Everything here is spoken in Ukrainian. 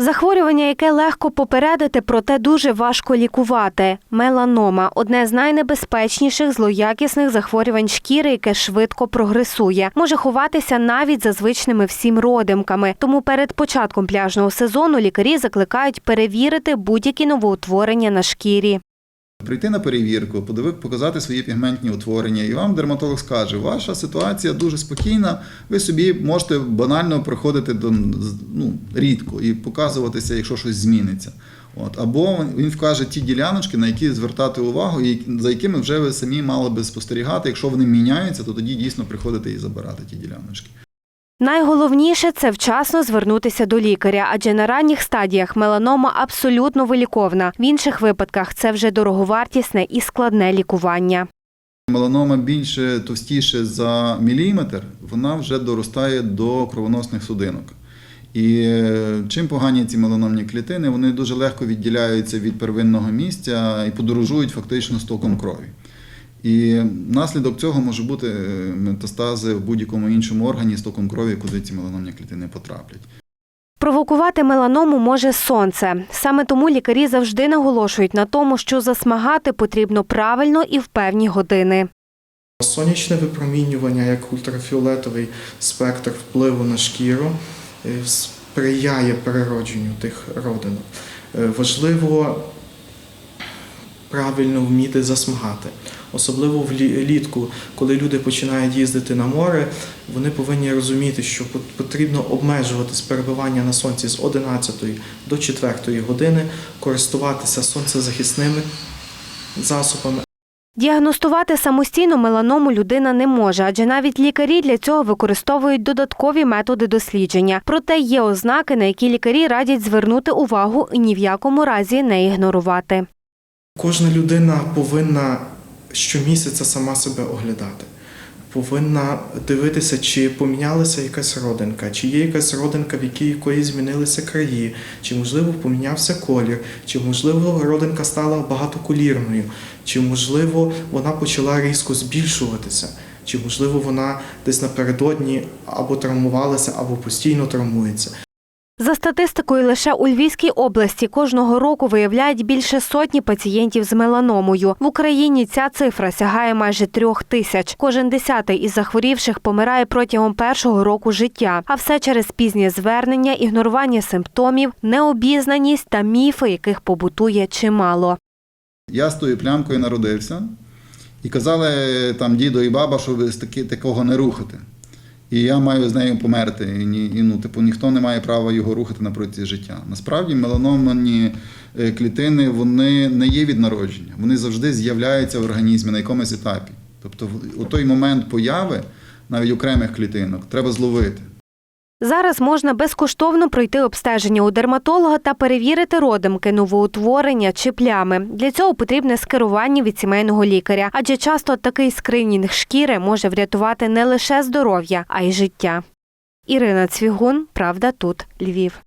Захворювання, яке легко попередити, проте дуже важко лікувати. Меланома одне з найнебезпечніших злоякісних захворювань шкіри, яке швидко прогресує. Може ховатися навіть за звичними всім родимками. Тому перед початком пляжного сезону лікарі закликають перевірити будь-які новоутворення на шкірі. Прийти на перевірку, подиви- показати свої пігментні утворення, і вам дерматолог скаже, ваша ситуація дуже спокійна, ви собі можете банально приходити до ну, рідко і показуватися, якщо щось зміниться. От. Або він вкаже ті діляночки, на які звертати увагу, і за якими вже ви самі мали би спостерігати. Якщо вони міняються, то тоді дійсно приходити і забирати ті діляночки. Найголовніше це вчасно звернутися до лікаря, адже на ранніх стадіях меланома абсолютно виліковна. В інших випадках це вже дороговартісне і складне лікування. Меланома більше товстіше за міліметр, вона вже доростає до кровоносних судинок. І е, чим погані ці меланомні клітини, вони дуже легко відділяються від первинного місця і подорожують фактично стоком крові. І наслідок цього може бути е, метастази в будь-якому іншому органі з током крові, куди ці меланомні клітини потраплять. Провокувати меланому може сонце. Саме тому лікарі завжди наголошують на тому, що засмагати потрібно правильно і в певні години. Сонячне випромінювання як ультрафіолетовий спектр впливу на шкіру е, сприяє переродженню тих родинок. Е, Важливо правильно вміти засмагати. Особливо влітку, коли люди починають їздити на море, вони повинні розуміти, що пот- потрібно обмежуватись перебування на сонці з 11 до 4 години, користуватися сонцезахисними засобами, Діагностувати самостійно меланому людина не може, адже навіть лікарі для цього використовують додаткові методи дослідження. Проте є ознаки, на які лікарі радять звернути увагу і ні в якому разі не ігнорувати. Кожна людина повинна щомісяця сама себе оглядати. Повинна дивитися, чи помінялася якась родинка, чи є якась родинка, в якій якої змінилися краї, чи можливо помінявся колір, чи можливо родинка стала багатоколірною, чи можливо вона почала різко збільшуватися, чи можливо вона десь напередодні або травмувалася, або постійно травмується. За статистикою, лише у Львівській області кожного року виявляють більше сотні пацієнтів з меланомою. В Україні ця цифра сягає майже трьох тисяч. Кожен десятий із захворівших помирає протягом першого року життя. А все через пізнє звернення, ігнорування симптомів, необізнаність та міфи, яких побутує чимало. Я з тою плямкою народився, і казали там дідо і баба, що ви такого не рухати. І я маю з нею померти. І, і ну, типу, ніхто не має права його рухати на протязі життя. Насправді, меланомні е, клітини вони не є від народження, вони завжди з'являються в організмі на якомусь етапі. Тобто, у той момент появи навіть окремих клітинок треба зловити. Зараз можна безкоштовно пройти обстеження у дерматолога та перевірити родимки, новоутворення чи плями. Для цього потрібне скерування від сімейного лікаря, адже часто такий скринінг шкіри може врятувати не лише здоров'я, а й життя. Ірина Цвігун, Правда тут, Львів.